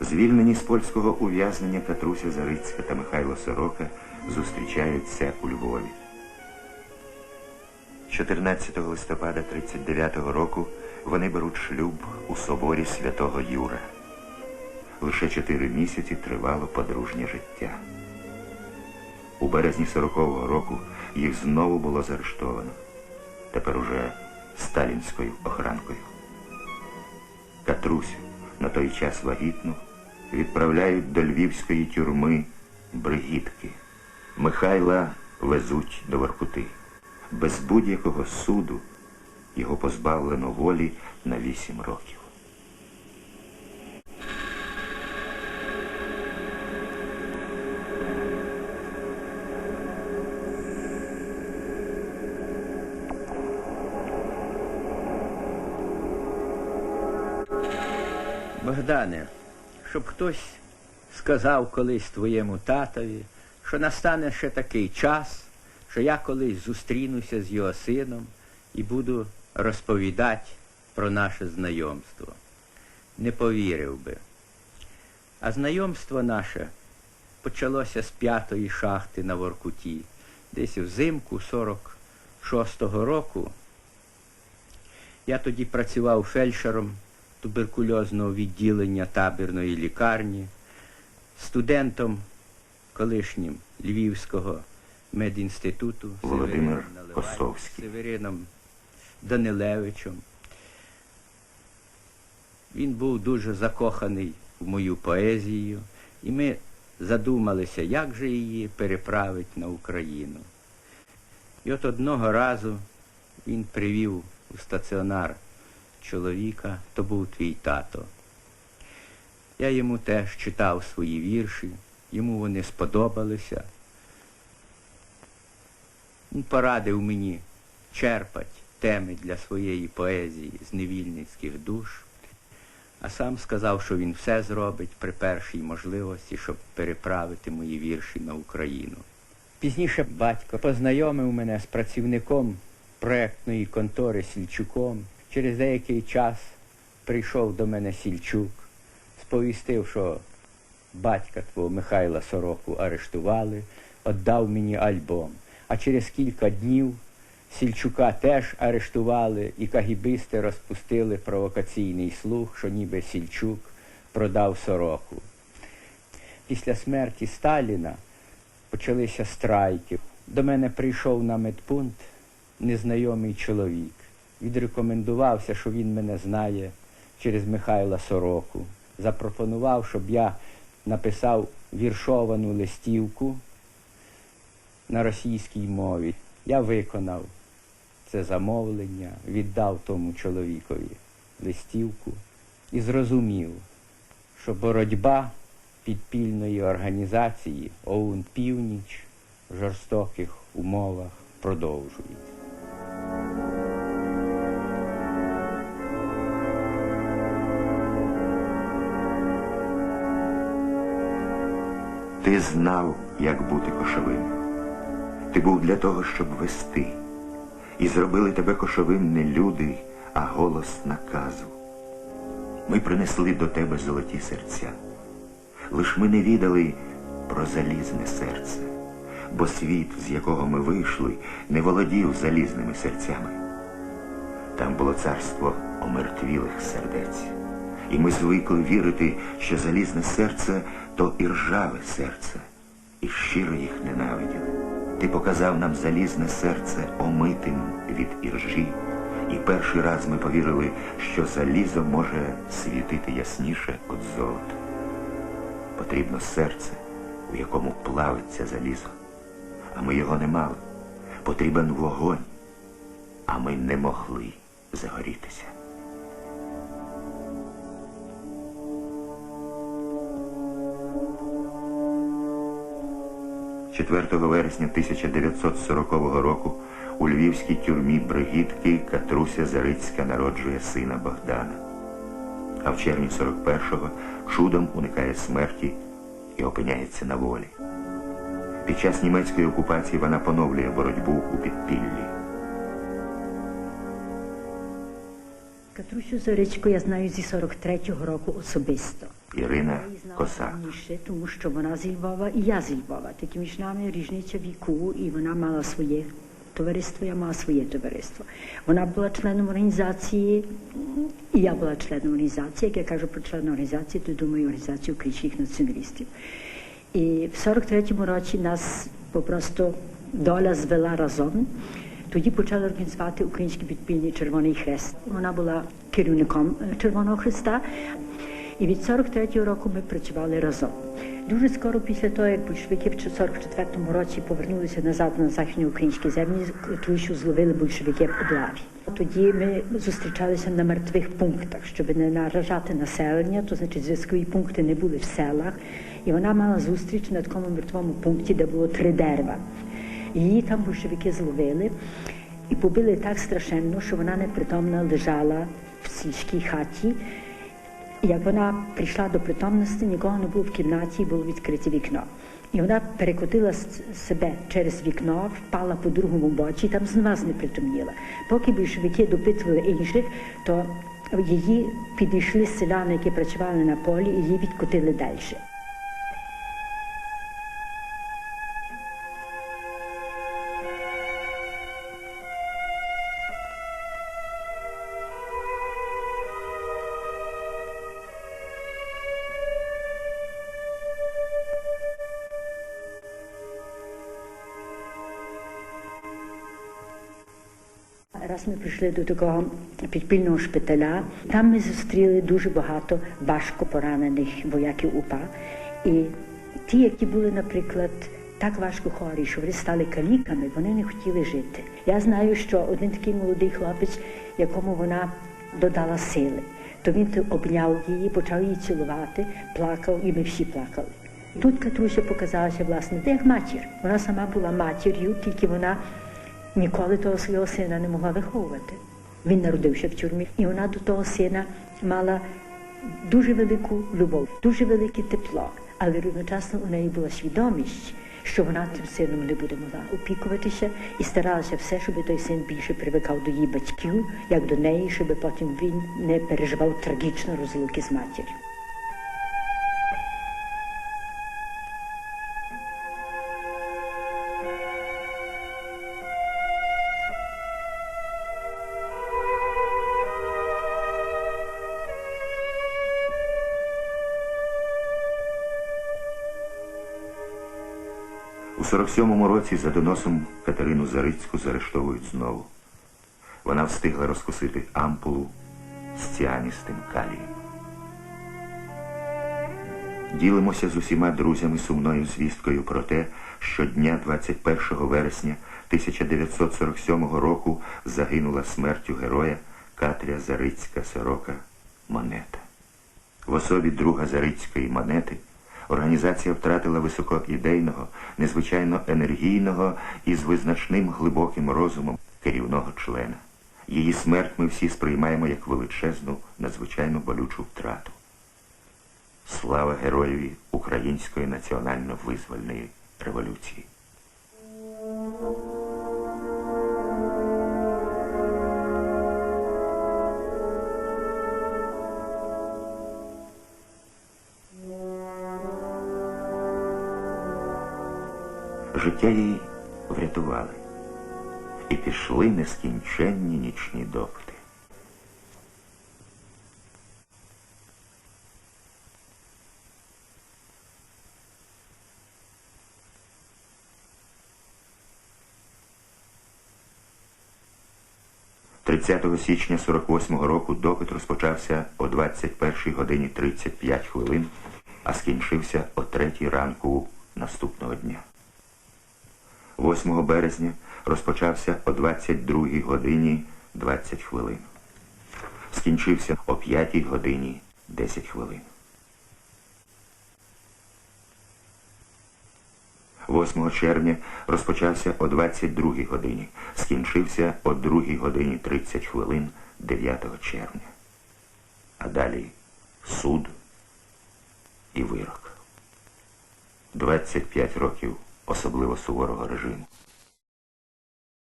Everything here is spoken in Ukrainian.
Звільнені з польського ув'язнення Катруся Зарицька та Михайло Сорока зустрічаються у Львові. 14 листопада 39 року вони беруть шлюб у соборі святого Юра. Лише чотири місяці тривало подружнє життя. У березні 40-го року їх знову було заарештовано. Тепер уже сталінською охранкою. Катрусю, на той час вагітну, відправляють до львівської тюрми Бригітки. Михайла везуть до Воркути. Без будь-якого суду його позбавлено волі на вісім років. Богдане, щоб хтось сказав колись твоєму татові, що настане ще такий час, що я колись зустрінуся з його сином і буду розповідати про наше знайомство. Не повірив би. А знайомство наше почалося з п'ятої шахти на Воркуті, десь взимку 46-го року. Я тоді працював фельдшером туберкульозного відділення табірної лікарні, студентом колишнім Львівського медінституту Володимир Косовський. Северином Данилевичем. Він був дуже закоханий в мою поезію, і ми задумалися, як же її переправити на Україну. І от одного разу він привів у стаціонар чоловіка, то був твій тато. Я йому теж читав свої вірші, йому вони сподобалися. Він порадив мені черпати теми для своєї поезії з невільницьких душ, а сам сказав, що він все зробить при першій можливості, щоб переправити мої вірші на Україну. Пізніше батько познайомив мене з працівником проектної контори Сільчуком. Через деякий час прийшов до мене Сільчук, сповістив, що батька твого Михайла Сороку арештували, віддав мені альбом. А через кілька днів Сільчука теж арештували, і кагібисти розпустили провокаційний слух, що ніби Сільчук продав сороку. Після смерті Сталіна почалися страйки. До мене прийшов на медпункт незнайомий чоловік. Відрекомендувався, що він мене знає через Михайла Сороку. Запропонував, щоб я написав віршовану листівку на російській мові. Я виконав це замовлення, віддав тому чоловікові листівку і зрозумів, що боротьба підпільної організації ОУН Північ в жорстоких умовах продовжується. Ти знав, як бути кошовим. Ти був для того, щоб вести. І зробили тебе кошовим не люди, а голос наказу. Ми принесли до тебе золоті серця. Лиш ми не відали про залізне серце, бо світ, з якого ми вийшли, не володів залізними серцями. Там було царство омертвілих сердець. І ми звикли вірити, що залізне серце то іржаве серце, і щиро їх ненавиділи. Ти показав нам залізне серце омитим від іржі, і перший раз ми повірили, що залізо може світити ясніше від золота. Потрібно серце, у якому плавиться залізо, а ми його не мали. Потрібен вогонь, а ми не могли загорітися. – 4 вересня 1940 року у львівській тюрмі Бригітки Катруся Зарицька народжує сина Богдана. А в червні 41-го чудом уникає смерті і опиняється на волі. Під час німецької окупації вона поновлює боротьбу у підпіллі. Катрусю Зоричку я знаю зі 43-го року особисто. Ірина Косак. тому що вона з Львова і я з Львова. Такі між нами різниця віку, і вона мала своє товариство, я мала своє товариство. Вона була членом організації, і я була членом організації. Як я кажу про член організації, то думаю організацію українських націоналістів. І в 43-му році нас попросту доля звела разом. Тоді почали організувати Український підпільний Червоний Хрест. Вона була керівником Червоного Хреста. І від 43-го року ми працювали разом. Дуже скоро після того, як большевики в 44-му році повернулися назад на західні українські землі, тому що зловили большевики в облаві. Тоді ми зустрічалися на мертвих пунктах, щоб не наражати населення, то значить зв'язкові пункти не були в селах. І вона мала зустріч на такому мертвому пункті, де було три дерева. Її там большевики зловили і побили так страшенно, що вона непритомна лежала в сільській хаті. Як вона прийшла до притомності, нікого не було в кімнаті, було відкрите вікно. І вона перекотила себе через вікно, впала по другому боці, і там знову знепритомніла. Поки більшовики допитували інших, то її підійшли селяни, які працювали на полі, і її відкотили далі. Раз ми прийшли до такого підпільного шпиталя, там ми зустріли дуже багато важко поранених вояків УПА. І ті, які були, наприклад, так важко хворі, що вони стали каліками, вони не хотіли жити. Я знаю, що один такий молодий хлопець, якому вона додала сили, то він обняв її, почав її цілувати, плакав, і ми всі плакали. Тут Катруся показалася, власне, як матір. Вона сама була матір'ю, тільки вона ніколи того свого сина не могла виховувати. Він народився в тюрмі, і вона до того сина мала дуже велику любов, дуже велике тепло, але одночасно у неї була свідомість, що вона тим сином не буде могла опікуватися і старалася все, щоб той син більше привикав до її батьків, як до неї, щоб потім він не переживав трагічно розлуки з матір'ю. У 47-му році за доносом Катерину Зарицьку заарештовують знову. Вона встигла розкусити ампулу з ціаністим калієм. Ділимося з усіма друзями сумною звісткою про те, що дня 21 вересня 1947 року загинула смертю героя Катря Зарицька Сорока Монета. В особі друга Зарицької монети організація втратила високоідейного, незвичайно енергійного і з визначним глибоким розумом керівного члена. Її смерть ми всі сприймаємо як величезну, надзвичайно болючу втрату. Слава героєві Української національно-визвольної революції. Життя їй врятували. І пішли нескінченні нічні допити. «30 січня 48-го року допит розпочався о 21 годині 35 хвилин, а скінчився о 3 ранку наступного дня. 8 березня розпочався о 22 годині 20 хвилин. Скінчився о 5 годині 10 хвилин. 8 червня розпочався о 22 годині, скінчився о 2 годині 30 хвилин 9 червня. А далі суд і вирок. 25 років особливо суворого режиму.